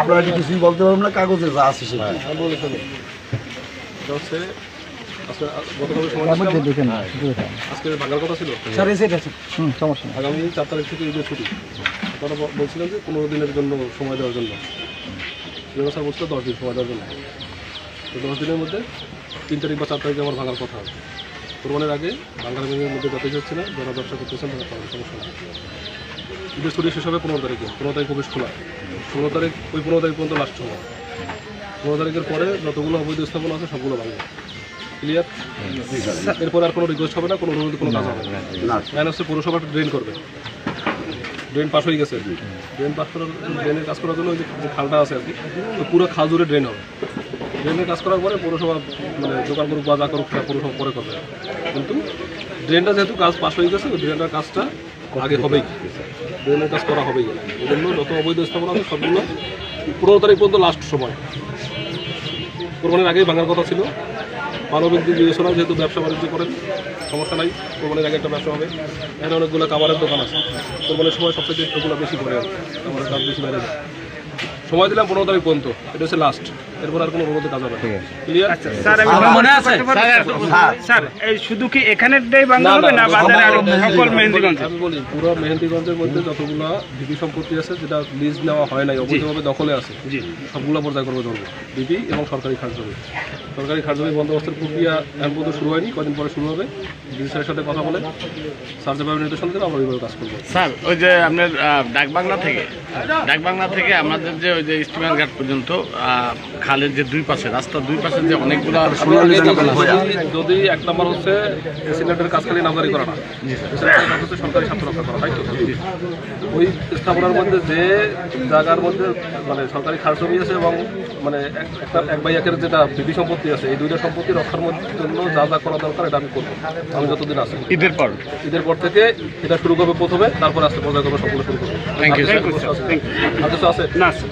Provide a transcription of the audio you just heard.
আপনারা কি কিছুই বলতে পারবেন না? কাগজে যা আছে সেটা হচ্ছে আজকে গতকাল সময় দিয়েছিলাম। আজকে ভাঙার কথা ছিল। আগামী চার তারিখ থেকে ছুটি। ব- বলছিলেন যে পনেরো দিনের জন্য সময় দেওয়ার জন্য। ইউনো স্যার বলছিল দশ দিন সময় দেওয়ার জন্য। তো দশ দিনের মধ্যে তিন তারিখ বা চার তারিখে আমার ভাঙার কথা হবে কোরবানের আগে বাংলা ব্যাংকের মধ্যে যাতে হচ্ছে না যারা ব্যবসা করতেছেন তারা পাবেন সমস্যা নেই ঈদের ছুটি শেষ হবে পনেরো তারিখে পনেরো তারিখ প্রবেশ খোলা। ষোলো তারিখ ওই পনেরো তারিখ পর্যন্ত লাস্ট সময়। পনেরো তারিখের পরে যতগুলো অবৈধ স্থাপন আছে সবগুলো ভাঙবে। ক্লিয়ার এরপর আর কোনো রিকোয়েস্ট হবে না কোনো অনুরোধ কোনো কাজ হবে না। হচ্ছে পৌরসভা ড্রেন করবে। ড্রেন পাস হয়ে গেছে। আর কি ড্রেন পাস করার ড্রেনের কাজ করার জন্য ওই যে খালটা আছে আর কি, তো পুরো খাল জুড়ে ড্রেন হবে। ড্রেনের কাজ করার পরে পৌরসভা মানে দোকান করুক বা যা করুক পৌরসভা পরে করবে। কিন্তু ড্রেনটা যেহেতু কাজ পাস হয়ে গেছে, ওই ড্রেনটার কাজটা আগে হবেই। ড্রেনের কাজ করা হবেই। এই জন্য যত অবৈধ স্থাপনা আছে, সবগুলো পনেরো তারিখ পর্যন্ত লাস্ট সময়। কোরবানির আগেই ভাঙার কথা ছিল। মানবিক দিক বিবেচনা যেহেতু ব্যবসা বাণিজ্য করেন, সমস্যা নাই, কোরবানির আগে একটা ব্যবসা হবে। এখানে অনেকগুলো খাবারের দোকান আছে। কোরবানির সময় সবথেকে এগুলো বেশি করে। খাবারের দাম বেশি বাইরে যায়। সময় দিলাম পনেরো তারিখ পর্যন্ত, এটা হচ্ছে লাস্ট এরপর আর কোনো অনুমতি কাজ হবে ক্লিয়ার স্যার আমি মনে আছে? স্যার এই শুধু কি এখানেরটাই বাংলা হবে না বাজারে আরও সকল মেহেন্দিগঞ্জ আমি বলি পুরো মেহেন্দিগঞ্জের মধ্যে যতগুলো ডিবি সম্পত্তি আছে যেটা লিজ নেওয়া হয় নাই অবৈধভাবে দখলে আছে সবগুলো পর্যায় করবে ধরবো ডিবি এবং সরকারি খাস জমি সরকারি খাস জমি বন্দোবস্তের প্রক্রিয়া এখন পর্যন্ত শুরু হয়নি কদিন পরে শুরু হবে। ডিসি স্যারের সাথে কথা বলে স্যার যেভাবে নির্দেশন দেবে আমরা ওইভাবে কাজ করব। স্যার ওই যে আপনার ডাকবাংলা থেকে ডাকবাংলা থেকে আমাদের যে ওই যে স্টিমার ঘাট পর্যন্ত খালের যে দুই পাশে রাস্তার দুই পাশে যে অনেকগুলো যদি- যদি এক নম্বর হচ্ছে সিলিন্ডারের কাজ খালি নামজারি করা না হচ্ছে সরকারি স্বার্থ রক্ষা করা তাই তো? ওই স্থাপনার মধ্যে যে জায়গার মধ্যে মানে সরকারি খাস জমি আছে এবং মানে এক- একটা এক বাই একের যেটা বিধি সম্পত্তি আছে এই দুইটা সম্পত্তি রক্ষার মধ্যে জন্য যা যা করা দরকার এটা আমি করব। আমি যতদিন আছি। ঈদের পর? ঈদের পর থেকে এটা শুরু করবে প্রথমে তারপরে আস্তে পর্যায়ে করবে সবগুলো শুরু করবে। Thank you, sir. আছে? আছে? না স্যার